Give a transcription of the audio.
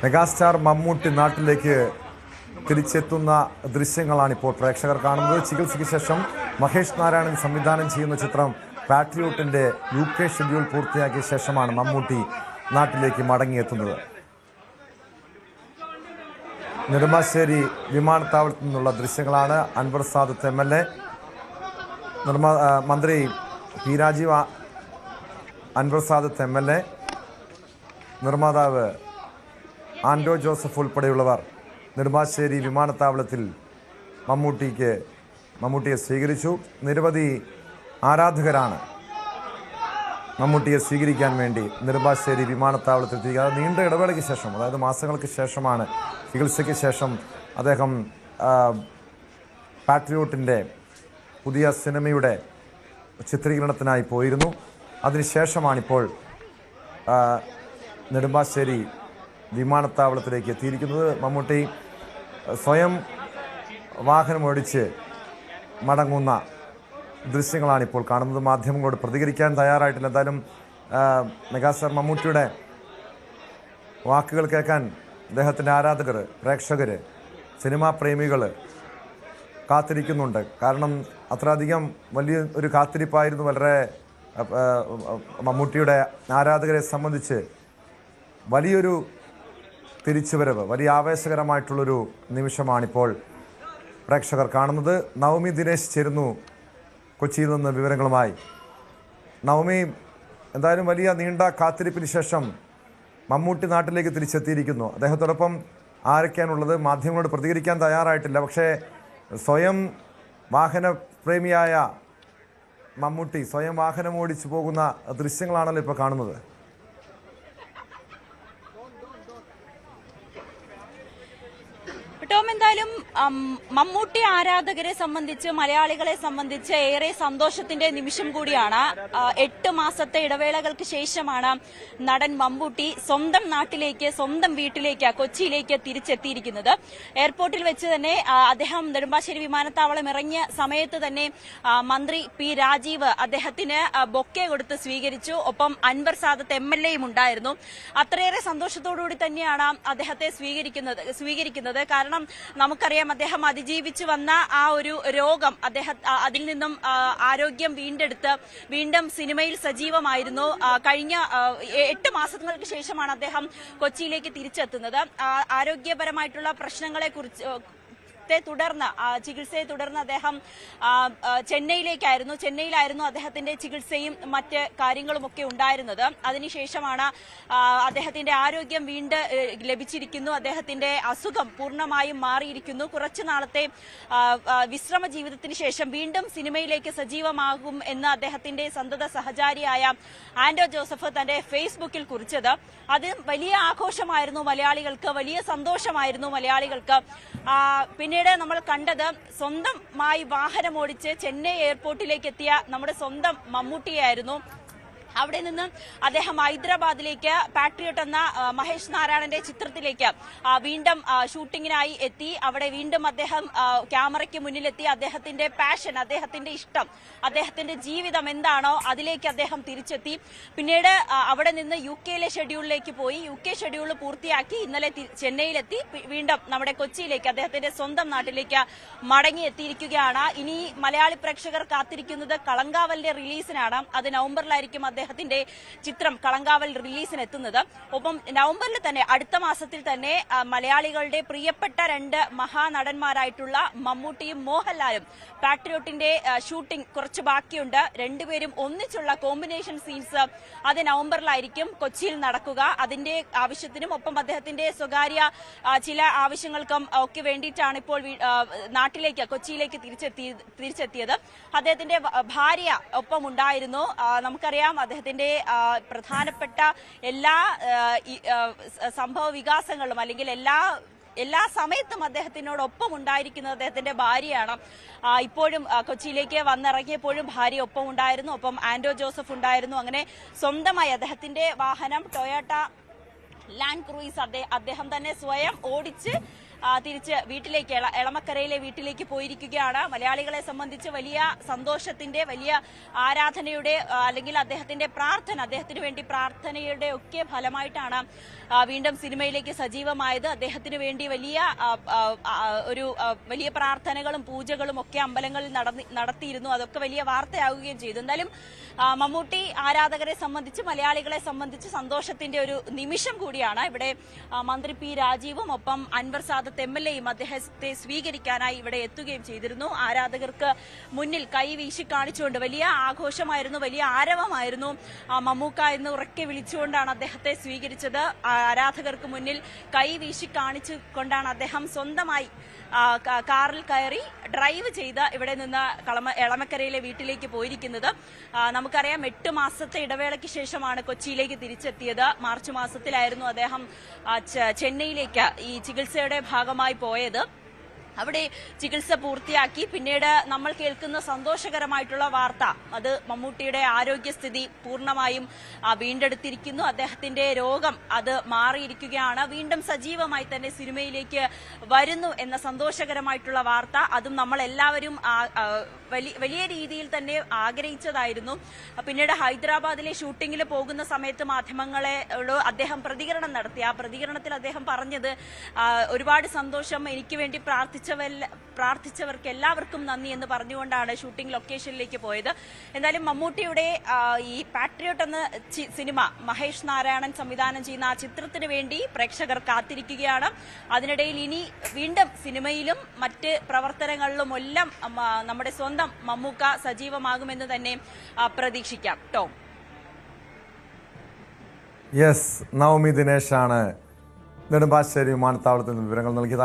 Megastar Mammootty നാട്ടിലേക്ക് തിരിച്ചെത്തുന്ന ദൃശ്യങ്ങളാണ് ഇപ്പോൾ പ്രേക്ഷകർ കാണുന്നത്. ചികിത്സയ്ക്ക് ശേഷം മഹേഷ് നാരായണൻ സംവിധാനം ചെയ്യുന്ന ചിത്രം പാട്രിയോട്ടിന്റെ യു കെ ഷെഡ്യൂൾ പൂർത്തിയാക്കിയ ശേഷമാണ് മമ്മൂട്ടി നാട്ടിലേക്ക് മടങ്ങിയെത്തുന്നത്. നെടുമ്പാശ്ശേരി വിമാനത്താവളത്തിൽ നിന്നുള്ള ദൃശ്യങ്ങളാണ് Anwar Sadath M L A നിർമ്മാ മന്ത്രി P Rajeev Anwar Sadath M L A നിർമ്മാതാവ് ആൻഡോ ജോസഫ് ഉൾപ്പെടെയുള്ളവർ നെടുമ്പാശ്ശേരി വിമാനത്താവളത്തിൽ മമ്മൂട്ടിക്ക് മമ്മൂട്ടിയെ സ്വീകരിച്ചു. നിരവധി ആരാധകരാണ് മമ്മൂട്ടിയെ സ്വീകരിക്കാൻ വേണ്ടി നെടുമ്പാശ്ശേരി വിമാനത്താവളത്തിൽ എത്തിക്കുക അത് നീണ്ട ഇടവേളയ്ക്ക് ശേഷം അതായത് മാസങ്ങൾക്ക് ശേഷമാണ് ചികിത്സയ്ക്ക് ശേഷം അദ്ദേഹം പാട്രിയോട്ടിന്റെ പുതിയ സിനിമയുടെ ചിത്രീകരണത്തിനായി പോയിരുന്നു. അതിനുശേഷമാണിപ്പോൾ നെടുമ്പാശ്ശേരി വിമാനത്താവളത്തിലേക്ക് എത്തിയിരിക്കുന്നത്. മമ്മൂട്ടി സ്വയം വാഹനമോടിച്ച് മടങ്ങുന്ന ദൃശ്യങ്ങളാണ് ഇപ്പോൾ കാണുന്നത്. മാധ്യമങ്ങളോട് പ്രതികരിക്കാൻ തയ്യാറായിട്ടില്ല. എന്തായാലും മെഗാസർ മമ്മൂട്ടിയുടെ വാക്കുകൾ കേൾക്കാൻ അദ്ദേഹത്തിന്റെ ആരാധകർ പ്രേക്ഷകർ സിനിമാ പ്രേമികൾ കാത്തിരിക്കുന്നുണ്ട്. കാരണം അത്രയധികം വലിയ ഒരു കാത്തിരിപ്പായിരുന്നു വളരെ മമ്മൂട്ടിയുടെ ആരാധകരെ സംബന്ധിച്ച് വലിയൊരു തിരിച്ചുവരവ്. വലിയ ആവേശകരമായിട്ടുള്ളൊരു നിമിഷമാണിപ്പോൾ പ്രേക്ഷകർ കാണുന്നത്. നവമി ദിനേശ് ചേരുന്നു കൊച്ചിയിൽ നിന്ന് വിവരങ്ങളുമായി. നവമി എന്തായാലും വലിയ നീണ്ട കാത്തിരിപ്പിന് ശേഷം മമ്മൂട്ടി നാട്ടിലേക്ക് തിരിച്ചെത്തിയിരിക്കുന്നു. അദ്ദേഹത്തോടൊപ്പം ആരൊക്കെയാണുള്ളത്? മാധ്യമങ്ങളോട് പ്രതികരിക്കാൻ തയ്യാറായിട്ടില്ല. പക്ഷേ സ്വയം വാഹന പ്രേമിയായ മമ്മൂട്ടി സ്വയം വാഹനം ഓടിച്ചു പോകുന്ന ദൃശ്യങ്ങളാണല്ലോ ഇപ്പോൾ കാണുന്നത് ടോം എന്തായാലും അം, മമ്മൂട്ടി ആരാധകരെ സംബന്ധിച്ച് മലയാളികളെ സംബന്ധിച്ച് ഏറെ സന്തോഷത്തിന്റെ നിമിഷം കൂടിയാണ്. എട്ട് മാസത്തെ ഇടവേളകൾക്ക് ശേഷമാണ് നടൻ മമ്മൂട്ടി സ്വന്തം നാട്ടിലേക്ക് സ്വന്തം വീട്ടിലേക്ക് കൊച്ചിയിലേക്ക് തിരിച്ചെത്തിയിരിക്കുന്നത്. എയർപോർട്ടിൽ വെച്ച് തന്നെ അദ്ദേഹം നെടുമ്പാശ്ശേരി വിമാനത്താവളം ഇറങ്ങിയ സമയത്ത് തന്നെ മന്ത്രി പി രാജീവ് അദ്ദേഹത്തിന് ബൊക്കെ കൊടുത്ത് സ്വീകരിച്ചു. ഒപ്പം അൻവർ സാദത്ത് എം എൽ എയും ഉണ്ടായിരുന്നു. അത്രയേറെ സന്തോഷത്തോടുകൂടി തന്നെയാണ് അദ്ദേഹത്തെ സ്വീകരിക്കുന്നത് സ്വീകരിക്കുന്നത്. കാരണം നമുക്കറിയാം അദ്ദേഹം അതിജീവിച്ചു വന്ന ആ ഒരു രോഗം അദ്ദേഹം അതിൽ നിന്നും ആരോഗ്യം വീണ്ടെടുത്ത് വീണ്ടും സിനിമയിൽ സജീവമായിരുന്നു. കഴിഞ്ഞ എട്ട് മാസങ്ങൾക്ക് ശേഷമാണ് അദ്ദേഹം കൊച്ചിയിലേക്ക് തിരിച്ചെത്തുന്നത്. ആരോഗ്യപരമായിട്ടുള്ള പ്രശ്നങ്ങളെ കുറിച്ച് ത്തെ തുടർന്ന് ചികിത്സയെ തുടർന്ന് അദ്ദേഹം ചെന്നൈയിലേക്കായിരുന്നു. ചെന്നൈയിലായിരുന്നു അദ്ദേഹത്തിന്റെ ചികിത്സയും മറ്റ് കാര്യങ്ങളുമൊക്കെ ഉണ്ടായിരുന്നത്. അതിനുശേഷമാണ് അദ്ദേഹത്തിന്റെ ആരോഗ്യം വീണ്ടും ലഭിച്ചിരിക്കുന്നു. അദ്ദേഹത്തിന്റെ അസുഖം പൂർണമായും മാറിയിരിക്കുന്നു. കുറച്ചു നാളത്തെ വിശ്രമ ജീവിതത്തിന് ശേഷം വീണ്ടും സിനിമയിലേക്ക് സജീവമാകും എന്ന് അദ്ദേഹത്തിന്റെ സന്തത സഹചാരിയായ ആന്റോ ജോസഫ് തന്റെ ഫേസ്ബുക്കിൽ കുറിച്ചത്. അത് വലിയ ആഘോഷമായിരുന്നു മലയാളികൾക്ക് വലിയ സന്തോഷമായിരുന്നു മലയാളികൾക്ക്. ആ, പിന്നീട് നമ്മൾ കണ്ടത് സ്വന്തമായി വാഹനമോടിച്ച് ചെന്നൈ എയർപോർട്ടിലേക്ക് എത്തിയ നമ്മുടെ സ്വന്തം മമ്മൂട്ടിയായിരുന്നു. അവിടെ നിന്ന് അദ്ദേഹം ഹൈദരാബാദിലേക്ക് പാട്രിയോട്ട് എന്ന മഹേഷ് നാരായണന്റെ ചിത്രത്തിലേക്ക് വീണ്ടും ഷൂട്ടിങ്ങിനായി എത്തി. അവിടെ വീണ്ടും അദ്ദേഹം ക്യാമറയ്ക്ക് മുന്നിലെത്തി. അദ്ദേഹത്തിന്റെ പാഷൻ അദ്ദേഹത്തിന്റെ ഇഷ്ടം അദ്ദേഹത്തിന്റെ ജീവിതം എന്താണോ അതിലേക്ക് അദ്ദേഹം തിരിച്ചെത്തി. പിന്നീട് അവിടെ നിന്ന് യു കെയിലെ ഷെഡ്യൂളിലേക്ക് പോയി. യു കെ ഷെഡ്യൂൾ പൂർത്തിയാക്കി. ഇന്നലെ ചെന്നൈയിലെത്തി. വീണ്ടും നമ്മുടെ കൊച്ചിയിലേക്ക് അദ്ദേഹത്തിന്റെ സ്വന്തം നാട്ടിലേക്ക് മടങ്ങി എത്തിയിരിക്കുകയാണ്. ഇനി മലയാളി പ്രേക്ഷകർ കാത്തിരിക്കുന്നത് കളങ്കാവലിന്റെ റിലീസിനാണ് അത് നവംബറിലായിരിക്കും അദ്ദേഹത്തിന്റെ ചിത്രം കളങ്കാവൽ റിലീസിന് എത്തുന്നത് ഒപ്പം നവംബറിൽ തന്നെ അടുത്ത മാസത്തിൽ തന്നെ മലയാളികളുടെ പ്രിയപ്പെട്ട രണ്ട് മഹാനടന്മാരായിട്ടുള്ള മമ്മൂട്ടിയും മോഹൻലാലും പാട്രിയോട്ടിന്റെ ഷൂട്ടിംഗ് കുറച്ച് ബാക്കിയുണ്ട്. രണ്ടുപേരും ഒന്നിച്ചുള്ള കോമ്പിനേഷൻ സീൻസ് അത് നവംബറിലായിരിക്കും കൊച്ചിയിൽ നടക്കുക. അതിന്റെ ആവശ്യത്തിനും ഒപ്പം അദ്ദേഹത്തിന്റെ സ്വകാര്യ ചില ആവശ്യങ്ങൾക്കും ഒക്കെ വേണ്ടിയിട്ടാണ് ഇപ്പോൾ നാട്ടിലേക്ക് കൊച്ചിയിലേക്ക് തിരിച്ചെത്തി തിരിച്ചെത്തിയത്. അദ്ദേഹത്തിന്റെ ഭാര്യ ഒപ്പം ഉണ്ടായിരുന്നു നമുക്കറിയാം നമുക്കറിയാം അദ്ദേഹത്തിന്റെ പ്രധാനപ്പെട്ട എല്ലാ സംഭവ വികാസങ്ങളും അല്ലെങ്കിൽ എല്ലാ എല്ലാ സമയത്തും അദ്ദേഹത്തിനോടൊപ്പം ഉണ്ടായിരിക്കുന്നത് അദ്ദേഹത്തിന്റെ ഭാര്യയാണ്. ഇപ്പോഴും കൊച്ചിയിലേക്ക് വന്നിറങ്ങിയപ്പോഴും ഭാര്യ ഒപ്പം ഉണ്ടായിരുന്നു. ഒപ്പം ആൻഡോ ജോസഫ് ഉണ്ടായിരുന്നു. അങ്ങനെ സ്വന്തമായി അദ്ദേഹത്തിന്റെ വാഹനം ടൊയോട്ട ലാൻഡ് ക്രൂയിസ് അദ്ദേഹം തന്നെ സ്വയം ഓടിച്ച് തിരിച്ച് വീട്ടിലേക്ക് എള- എളമക്കരയിലെ വീട്ടിലേക്ക് പോയിരിക്കുകയാണ്. മലയാളികളെ സംബന്ധിച്ച് വലിയ സന്തോഷത്തിന്റെ വലിയ ആരാധനയുടെ അല്ലെങ്കിൽ അദ്ദേഹത്തിന്റെ പ്രാർത്ഥന അദ്ദേഹത്തിന് വേണ്ടി പ്രാർത്ഥനയുടെ ഒക്കെ ഫലമായിട്ടാണ് വീണ്ടും സിനിമയിലേക്ക് സജീവമായത്. അദ്ദേഹത്തിന് വേണ്ടി വലിയ ഒരു വലിയ പ്രാർത്ഥനകളും പൂജകളും ഒക്കെ അമ്പലങ്ങളിൽ നടത്തിയിരുന്നു. അതൊക്കെ വലിയ വാർത്തയാവുകയും ചെയ്തു. എന്തായാലും മമ്മൂട്ടി ആരാധകരെ സംബന്ധിച്ച് മലയാളികളെ സംബന്ധിച്ച് സന്തോഷത്തിന്റെ ഒരു നിമിഷം കൂടിയാണ്. ഇവിടെ മന്ത്രി പി രാജീവും ഒപ്പം അൻവർ സാദത്ത് എം എൽ എയും അദ്ദേഹത്തെ സ്വീകരിക്കാനായി ഇവിടെ എത്തുകയും ചെയ്തിരുന്നു ആരാധകർക്ക് മുന്നിൽ കൈ വീശി കാണിച്ചുകൊണ്ട് വലിയ ആഘോഷമായിരുന്നു വലിയ ആരവമായിരുന്നു മമ്മൂക്ക എന്ന് ഉറക്കെ വിളിച്ചുകൊണ്ടാണ് അദ്ദേഹത്തെ സ്വീകരിച്ചത് ആരാധകർക്ക് മുന്നിൽ കൈ വീശി കാണിച്ചുകൊണ്ടാണ് അദ്ദേഹം സ്വന്തമായി കാറിൽ കയറി ഡ്രൈവ് ചെയ്ത് ഇവിടെ നിന്ന് കളമ എളമക്കരയിലെ വീട്ടിലേക്ക് പോയിരിക്കുന്നത്. നമുക്കറിയാം എട്ട് മാസത്തെ ഇടവേളയ്ക്ക് ശേഷമാണ് കൊച്ചിയിലേക്ക് തിരിച്ചെത്തിയത്. മാർച്ച് മാസത്തിലായിരുന്നു അദ്ദേഹം ചെന്നൈയിലേക്ക് ഈ ചികിത്സയുടെ ഭാഗമായി പോയത്. അവിടെ ചികിത്സ പൂർത്തിയാക്കി. പിന്നീട് നമ്മൾ കേൾക്കുന്ന സന്തോഷകരമായിട്ടുള്ള വാർത്ത. അത് മമ്മൂട്ടിയുടെ ആരോഗ്യസ്ഥിതി പൂർണമായും വീണ്ടെടുത്തിരിക്കുന്നു. അദ്ദേഹത്തിന്റെ രോഗം അത് മാറിയിരിക്കുകയാണ്. വീണ്ടും സജീവമായി തന്നെ സിനിമയിലേക്ക് വരുന്നു എന്ന സന്തോഷകരമായിട്ടുള്ള വാർത്ത. അതും നമ്മൾ എല്ലാവരും വലിയ രീതിയിൽ തന്നെ ആഗ്രഹിച്ചതായിരുന്നു. പിന്നീട് ഹൈദരാബാദിലെ ഷൂട്ടിങ്ങിൽ പോകുന്ന സമയത്ത് മാധ്യമങ്ങളോട് അദ്ദേഹം പ്രതികരണം നടത്തി. ആ പ്രതികരണത്തിൽ അദ്ദേഹം പറഞ്ഞത് ഒരുപാട് സന്തോഷം എനിക്ക് വേണ്ടി പ്രാർത്ഥിച്ചവല്ല പ്രാർത്ഥിച്ചവർക്ക് എല്ലാവർക്കും നന്ദി എന്ന് പറഞ്ഞുകൊണ്ടാണ് ഷൂട്ടിംഗ് ലൊക്കേഷനിലേക്ക് പോയത്. എന്തായാലും മമ്മൂട്ടിയുടെ ഈ പാട്രിയോട്ട് എന്ന സിനിമ മഹേഷ് നാരായണൻ സംവിധാനം ചെയ്യുന്ന ആ ചിത്രത്തിന് വേണ്ടി പ്രേക്ഷകർ കാത്തിരിക്കുകയാണ്. അതിനിടയിൽ ഇനി വീണ്ടും സിനിമയിലും മറ്റ് പ്രവർത്തനങ്ങളിലും എല്ലാം നമ്മുടെ സ്വന്തം മമ്മൂക്ക സജീവമാകുമെന്ന് തന്നെ പ്രതീക്ഷിക്കാം. ടോം. യെസ് നവമി ദിനേശാണ് നെടുമ്പാശ്ശേരി വിമാനത്താവളത്തിൽ വിവരങ്ങൾ നൽകിയത്.